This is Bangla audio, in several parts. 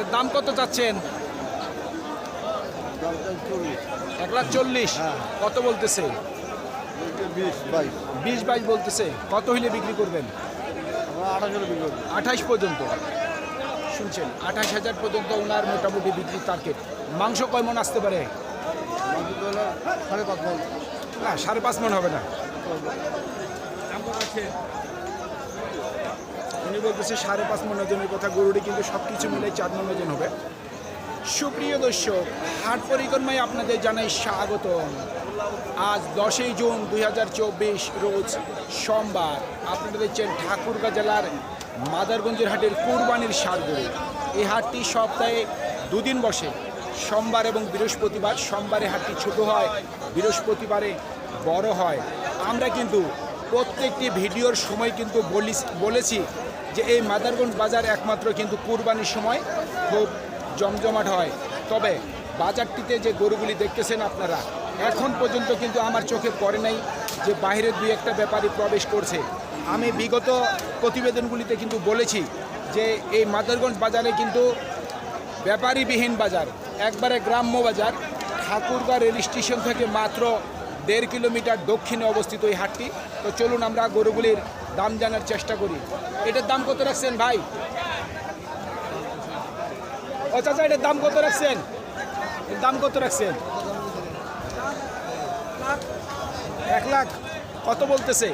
এর দাম কত চাচ্ছেন? এক লাখ চল্লিশ। কত বলতেছে? বিশ বাইশ বলতেছে। কত হইলে বিক্রি করবেন? আঠাশ পর্যন্ত। শুনছেন আঠাশ হাজার পর্যন্ত ওনার মোটামুটি বিক্রি টার্গেট মাংস কয় মন আসতে পারে? না সাড়ে পাঁচ মন হবে না। উনি বলতেছে সাড়ে পাঁচ মন ওজনের কথা গরুটি কিন্তু সব কিছু মিলে চার মন ওজন হবে। সুপ্রিয় দর্শক, হাট পরিক্রমায় আপনাদের জানাই স্বাগতম। আজ দশই জুন দু হাজার চব্বিশ, রোজ সোমবার। আপনারা দেখছেন ঠাকুরগাঁ জেলার মাদারগঞ্জের হাটের কুরবানির সারগড়ি এই হাটটি সপ্তাহে দুদিন বসে। সোমবার এবং বৃহস্পতিবার, সোমবারে হাটটি ছোট হয়, বৃহস্পতিবারে বড় হয়। আমরা কিন্তু প্রত্যেকটি ভিডিওর সময় কিন্তু বলেছি যে এই মাদারগঞ্জ বাজার একমাত্র কিন্তু কুরবানির সময় খুব জমজমাট হয়। তবে বাজারটিতে যে গরুগুলি দেখতেছেন আপনারা, এখন পর্যন্ত কিন্তু আমার চোখে পড়ে নাই যে বাইরের দুই একটা ব্যাপারী প্রবেশ করছে। আমি বিগত প্রতিবেদনগুলিতে কিন্তু বলেছি যে এই মাদারগঞ্জ বাজারে কিন্তু ব্যাপারীবিহীন বাজার, একবারে গ্রাম্য বাজার। ঠাকুরগাঁ রেল স্টেশন থেকে মাত্র দেড় কিলোমিটার দক্ষিণে অবস্থিত এই হাটটি। তো চলুন আমরা গরুগুলির দাম জানার চেষ্টা করি। এটার দাম কত রাখছেন ভাই? ও চাচা, এটার দাম কত রাখছেন? এর দাম কত রাখছেন? এক লাখ। কত বলতেছে?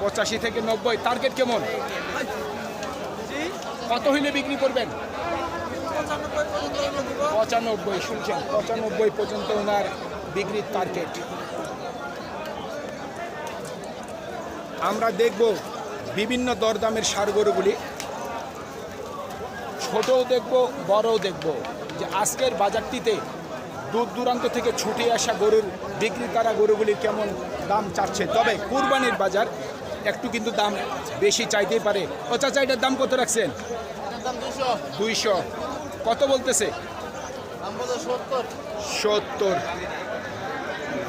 পঁচাশি থেকে নব্বই। টার্গেট কেমন? কত হইলে বিক্রি করবেন? পঁচানব্বই শুনছেন পঁচানব্বই পর্যন্ত ওনার বিক্রির টার্গেট আমরা দেখব বিভিন্ন দরদামের সার গরুগুলি ছোটও দেখব বড়ও দেখব। যে আজকের বাজারটিতে দূর দূরান্ত থেকে ছুটে আসা গরুর বিক্রি বিক্রেতারা গরুগুলি কেমন দাম চাচ্ছে? তবে কুরবানির বাজার একটু কিন্তু দাম বেশি চাইতেই পারে। ও চাচা এটার দাম কত রাখছেন? দুইশো। কত বলতেছে? সত্তর।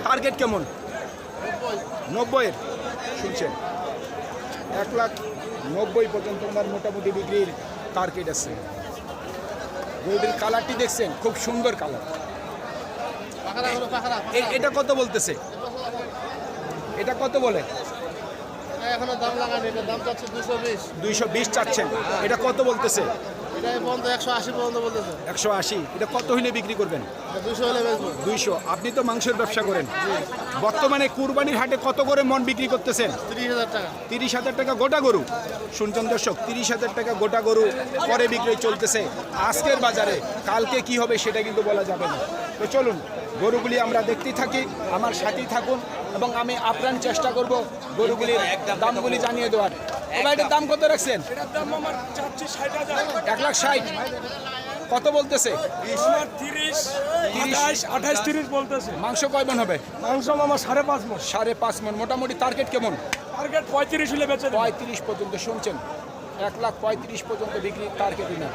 টার্গেট কেমন? নব্বইয়ের? শুনছেন? এক লাখ নব্বই পর্যন্ত ওনার মোটামুটি বিক্রির টার্গেট আছে। গরুটির কালারটি দেখছেন? খুব সুন্দর কালার এটা কত বলতেছে? এটা কত বলে? এখনও দাম লাগানি এটা দাম চাচ্ছে দুশো বিশ। দুইশো বিশ চাচ্ছেন। এটা কত বলতেছে? একশো আশি এটা কত হইলে বিক্রি করবেন? হলে দুইশো। আপনি তো মাংসের ব্যবসা করেন। বর্তমানে কুরবানির হাটে কত করে মন বিক্রি করতেছেন? তিরিশ হাজার টাকা। তিরিশ হাজার টাকা গোটা গরু। শুনছেন দর্শক তিরিশ হাজার টাকা গোটা গরু পরে বিক্রি চলতেছে। আজকের বাজারে কালকে কি হবে সেটা কিন্তু বলা যাবে না। তো চলুন গরুগুলি আমরা দেখতেই থাকি। আমার সাথেই থাকুন। এবং আমি আপ্রাণ চেষ্টা করব গরুগুলির দামগুলি জানিয়ে দেওয়ার। এবার এটার দাম কত রাখছেন? এক লাখ ষাট। কত বলতেছে? আমার তিরিশ আঠাশ আঠাশ তিরিশ বলতেছে। মাংস কয় মন হবে? মাংস আমার সাড়ে পাঁচ মাস সাড়ে পাঁচ মন। মোটামুটি টার্গেট কেমন? টার্গেট পঁয়ত্রিশ হলে বেচে দেবো। পঁয়ত্রিশ পর্যন্ত শুনছেন? এক লাখ পঁয়ত্রিশ পর্যন্ত বিক্রি টার্গেট না।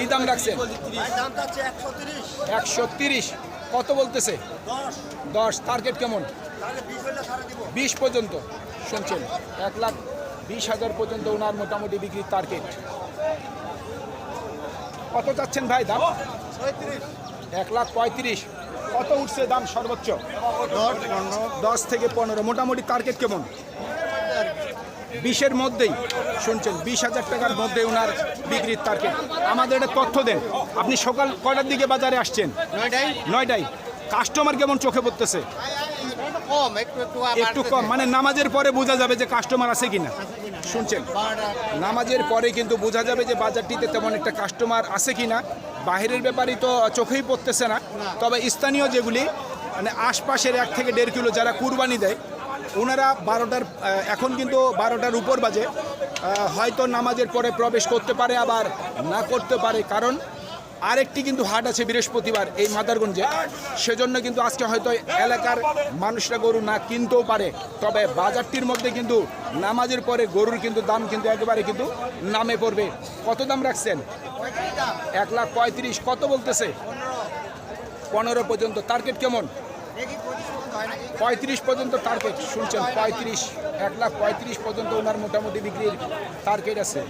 কি দাম রাখছেন? তিরিশ। একশো তিরিশ। কত বলতেছে? দশ। টার্গেট কেমন? বিশ পর্যন্ত। শুনছেন এক লাখ বিশ হাজার পর্যন্ত ওনার মোটামুটি বিক্রির টার্গেট কত চাচ্ছেন ভাই দাম? এক লাখ পঁয়ত্রিশ। কত উঠছে দাম সর্বোচ্চ? দশ থেকে পনেরো। মোটামুটি টার্গেট কেমন? বিশের মধ্যেই শুনছেন বিশ হাজার টাকার মধ্যে ওনার বিক্রির টার্গেট আমাদের একটা তথ্য দেন। আপনি সকাল কয়টার দিকে বাজারে আসছেন? নয়টাই নয়টায়। কাস্টমার কেমন চোখে পড়তেছে? একটু কম মানে নামাজের পরে বোঝা যাবে যে কাস্টমার আছে কিনা। শুনছেন নামাজের পরে কিন্তু বোঝা যাবে যে বাজারটিতে তেমন একটা কাস্টমার আছে কিনা। বাহিরের ব্যাপারই তো চোখেই পড়তেছে না। তবে স্থানীয় যেগুলি মানে আশপাশের এক থেকে দেড় কিলো যারা কুরবানি দেয় ওনারা বারোটার এখন কিন্তু বারোটার উপর বাজে। হয়তো নামাজের পরে প্রবেশ করতে পারে, আবার না করতে পারে। কারণ আরেকটি কিন্তু হাট আছে বৃহস্পতিবার এই মাদারগঞ্জে। সেজন্য কিন্তু আজকে হয়তো এলাকার মানুষরা গরু না কিনতেও পারে। তবে বাজারটির মধ্যে কিন্তু নামাজের পরে গরুর কিন্তু দাম কিন্তু একেবারে কিন্তু নামে পড়বে। কত দাম রাখছেন? এক লাখ পঁয়ত্রিশ, কত বলতেছে? পনেরো পর্যন্ত। টার্গেট কেমন? পঁয়ত্রিশ পর্যন্ত টার্গেট শুনছেন? পঁয়ত্রিশ, এক লাখ পঁয়ত্রিশ পর্যন্ত ওনার মোটামুটি বিক্রির টার্গেট আছে।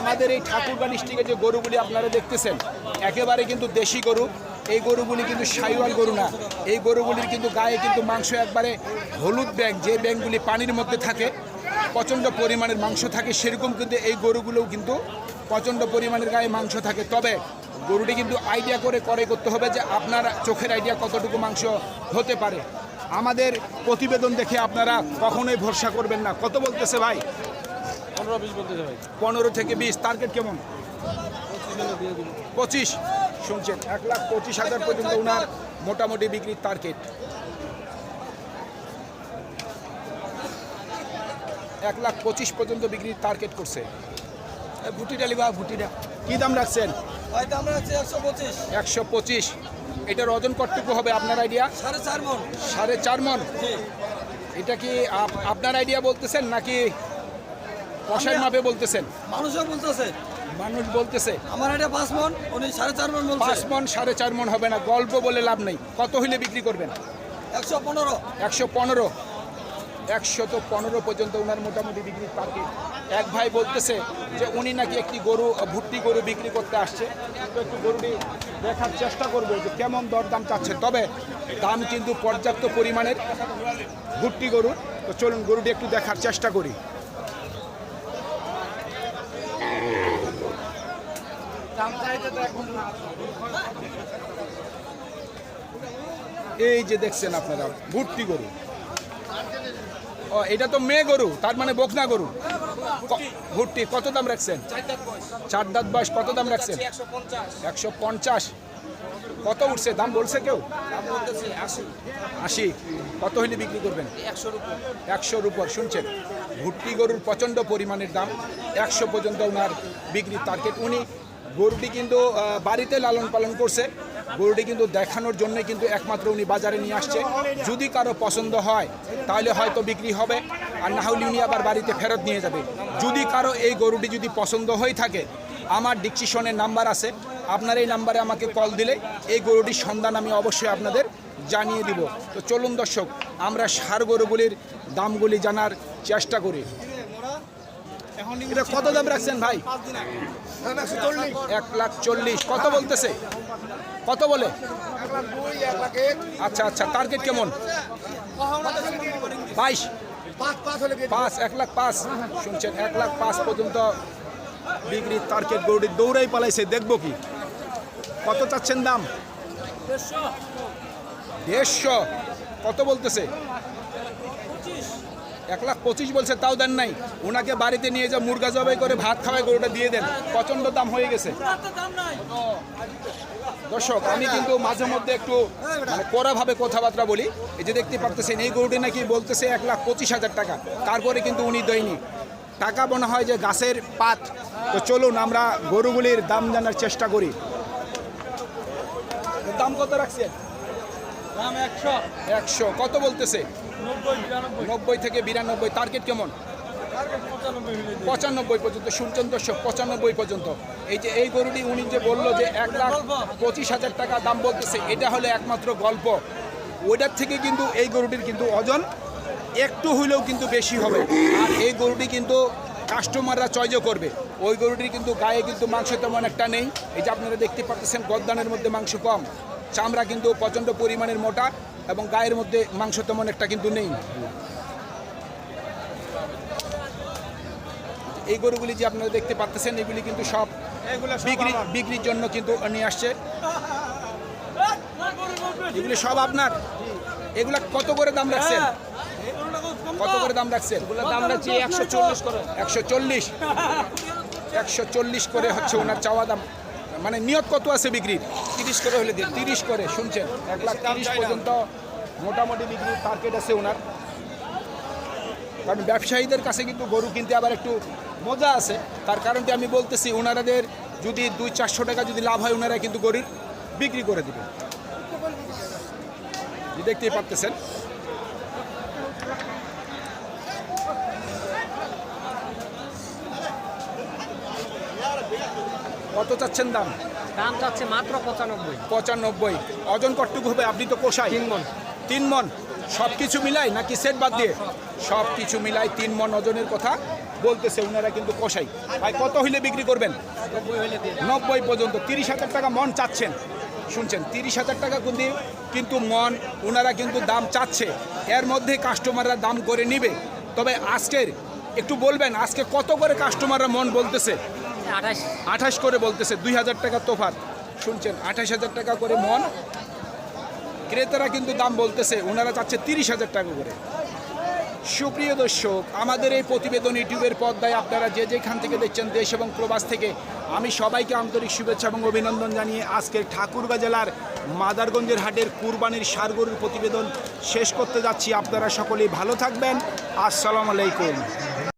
আমাদের এই ঠাকুরগা ডিস্ট্রিক্টে যে গরুগুলি আপনারা দেখতেছেন, একেবারে কিন্তু দেশি গরু। এই গরুগুলি কিন্তু সাইওয়াল গরু না। এই গরুগুলির কিন্তু গায়ে কিন্তু মাংস একবারে হলুদ ব্যাং যে ব্যাংকগুলি পানির মধ্যে থাকে, প্রচণ্ড পরিমাণের মাংস থাকে, সেরকম কিন্তু এই গরুগুলোও কিন্তু প্রচণ্ড পরিমাণের গায়ে মাংস থাকে। তবে গরুটি কিন্তু আইডিয়া করে করে করতে হবে যে আপনার চোখের আইডিয়া কতটুকু মাংস হতে পারে। আমাদের প্রতিবেদন দেখে আপনারা কখনোই ভরসা করবেন না। কত বলতেছে ভাই? পনেরো বিশ বলতেছে ভাই। পনেরো থেকে বিশ। টার্গেট কেমন? পঁচিশ শুনছেন এক লাখ পঁচিশ হাজার পর্যন্ত ওনার মোটামুটি বিক্রির টার্গেট এক লাখ পঁচিশ পর্যন্ত বিক্রির টার্গেট করছে। ভুটিটা লিবা ভুটিটা কি দাম রাখছেন? একশো পঁচিশ। একশো পঁচিশ। এটার ওজন কতটুকু হবে আপনার আইডিয়া সাড়ে চার মন। সাড়ে চার মন? এটা কি আপ- আপনার আইডিয়া বলতেছেন নাকি কষাই মাপে বলতেছেন? মানুষও বলতেছে। মানুষ বলতেছে। আমার এটা পাঁচ মন উনি সাড়ে চার মন বলছে। পাঁচ মন সাড়ে চার মন হবে না গল্প বলে লাভ নেই। কত হইলে বিক্রি করবেন? একশো পনেরো। একশো পনেরো। একশো তো পনেরো পর্যন্ত ওনার মোটামুটি বিক্রির টার্গেট এক ভাই বলতেছে যে উনি নাকি একটি গরু, ভুট্টি গরু বিক্রি করতে আসছে। তো একটু গরুটি দেখার চেষ্টা করব যে কেমন দরদাম চাচ্ছে। তবে দাম কিন্তু পর্যাপ্ত পরিমাণের ভুট্টি গরু। তো চলুন গরুটি একটু দেখার চেষ্টা করি। এই যে দেখছেন আপনারা, ভুট্টি গরু। ও এটা তো মেয়ে গরু তার মানে বকনা গরু। ভুট্টি কত দাম রাখছেন? চার দাঁত বয়স। কত দাম রাখছেন? একশো পঞ্চাশ। কত উঠছে? দাম বলছে কেউ? আশি। কত হইলে বিক্রি করবেন? একশোর উপর। শুনছেন? ভুট্টি গরুর প্রচণ্ড পরিমাণের দাম। একশো পর্যন্ত ওনার বিক্রির টার্গেট উনি গরুটি কিন্তু বাড়িতে লালন পালন করছে। গরুটি কিন্তু দেখানোর জন্য কিন্তু একমাত্র উনি বাজারে নিয়ে আসছে। যদি কারও পছন্দ হয়, তাহলে হয়তো বিক্রি হবে। আর না হলে উনি আবার বাড়িতে ফেরত নিয়ে যাবে। যদি কারও এই গরুটি যদি পছন্দ হয়ে থাকে, আমার ডিকশনের নাম্বার আছে। আপনার এই নাম্বারে আমাকে কল দিলে এই গরুটির সন্ধান আমি অবশ্যই আপনাদের জানিয়ে দিব। তো চলুন দর্শক, আমরা সার গরুগুলির দামগুলি জানার চেষ্টা করি। এটা কত দাম রাখছেন ভাই? এক লাখ চল্লিশ। কত বলতেছে? কত বলে? আচ্ছা আচ্ছা টার্গেট কেমন? বাইশ। পাঁচ, এক লাখ পাঁচ। শুনছেন, এক লাখ পাঁচ পর্যন্ত বিক্রির টার্গেট গরুটি দৌড়াই পালাইছে, দেখব কি? কত চাচ্ছেন দাম? দেড়শো। কত বলতেছে? এক লাখ পঁচিশ বলছে, তাও দেন নাই। ওনাকে বাড়িতে নিয়ে যা, মুরগা জবাই করে ভাত খাওয়াই গরুটা দিয়ে দেন। প্রচণ্ড দাম হয়ে গেছে। দর্শক, আমি কিন্তু মাঝে মধ্যে একটু মানে কড়াভাবে কথাবার্তা বলি। এই যে দেখতে পারতেছেন, এই গরুটি নাকি বলতেছে এক লাখ পঁচিশ হাজার টাকা। তারপরে কিন্তু উনি দেয়নি। টাকা মনে হয় যে গাছের পাত। তো চলুন, আমরা গরুগুলির দাম জানার চেষ্টা করি। দাম কত রাখছেন? একশো। কত বলতেছে? নব্বই থেকে বিরানব্বই। টার্গেট কেমন? পঁচানব্বই পর্যন্ত। দর্শক পঁচানব্বই পর্যন্ত। এই যে এই গরুটি উনি যে বলল যে এক লাখ পঁচিশ হাজার টাকা দাম বলতেছে এটা হলো একমাত্র গল্প। ওইটার থেকে কিন্তু এই গরুটির কিন্তু ওজন একটু হইলেও কিন্তু বেশি হবে। আর এই গরুটি কিন্তু কাস্টমাররা চয়েজও করবে। ওই গরুটির কিন্তু গায়ে কিন্তু মাংস তেমন একটা নেই। এই যে আপনারা দেখতে পাচ্ছেন গদ্দানের মধ্যে মাংস কম। চামড়া কিন্তু প্রচণ্ড পরিমাণের মোটা এবং গায়ের মধ্যে মাংস তেমন একটা কিন্তু নেই। এই গরুগুলি যে আপনারা দেখতে পাচ্ছেন এগুলি কিন্তু সব বিক্রি বিক্রির জন্য কিন্তু নিয়ে আসছে। এগুলি সব আপনার। এগুলা কত করে দাম রাখছেন? কত করে দাম রাখছেন? দাম রাখছি একশো চল্লিশ করে। একশো চল্লিশ। একশো চল্লিশ করে হচ্ছে ওনার চাওয়া দাম। মানে নিয়ত কত আছে বিক্রির তিরিশ করে হলে দিন। তিরিশ করে শুনছেন? এক লাখ তিরিশ পর্যন্ত মোটামুটি বিক্রির টার্গেট আছে ওনার। কারণ ব্যবসায়ীদের কাছে কিন্তু গরু কিনতে আবার একটু মজা আছে। তার কারণটি আমি বলতেছি ওনারাদের যদি দুই চারশো টাকা যদি লাভ হয় ওনারা কিন্তু গরুর বিক্রি করে দিবে দেখতেই পারতেছেন? কত চাচ্ছেন দাম? দাম চাচ্ছে মাত্র পঁচানব্বই। পঁচানব্বই। ওজন কটটুকু হবে আপনি তো কোষাই। তিন মন। তিন মন। সব কিছু মিলাই নাকি সেট বাদ দিয়ে? সব কিছু মিলাই তিন মন ওজনের কথা বলতেছে ওনারা কিন্তু কষাই। ভাই কত হইলে বিক্রি করবেন? নব্বই পর্যন্ত। তিরিশ হাজার টাকা মন চাচ্ছেন। শুনছেন তিরিশ হাজার টাকা কিন্তু কিন্তু মন ওনারা কিন্তু দাম চাচ্ছে। এর মধ্যে কাস্টমাররা দাম করে নিবে। তবে আজকের একটু বলবেন আজকে কত করে কাস্টমাররা মন বলতেছে? আঠাশ। করে বলতেছে, দুই হাজার টাকা তোফাত। শুনছেন, আঠাশ হাজার টাকা করে মন। ক্রেতারা কিন্তু দাম বলতেছে, ওনারা চাচ্ছে তিরিশ হাজার টাকা করে। সুপ্রিয় দর্শক, আমাদের এই প্রতিবেদন ইউটিউবের পর্দায় আপনারা যে যেখান থেকে দেখছেন দেশ এবং প্রবাস থেকে, আমি সবাইকে আন্তরিক শুভেচ্ছা এবং অভিনন্দন জানিয়ে আজকের ঠাকুরগাঁ জেলার মাদারগঞ্জের হাটের কুরবানির সারগরুর প্রতিবেদন শেষ করতে যাচ্ছি। আপনারা সকলেই ভালো থাকবেন। আসসালামু আলাইকুম।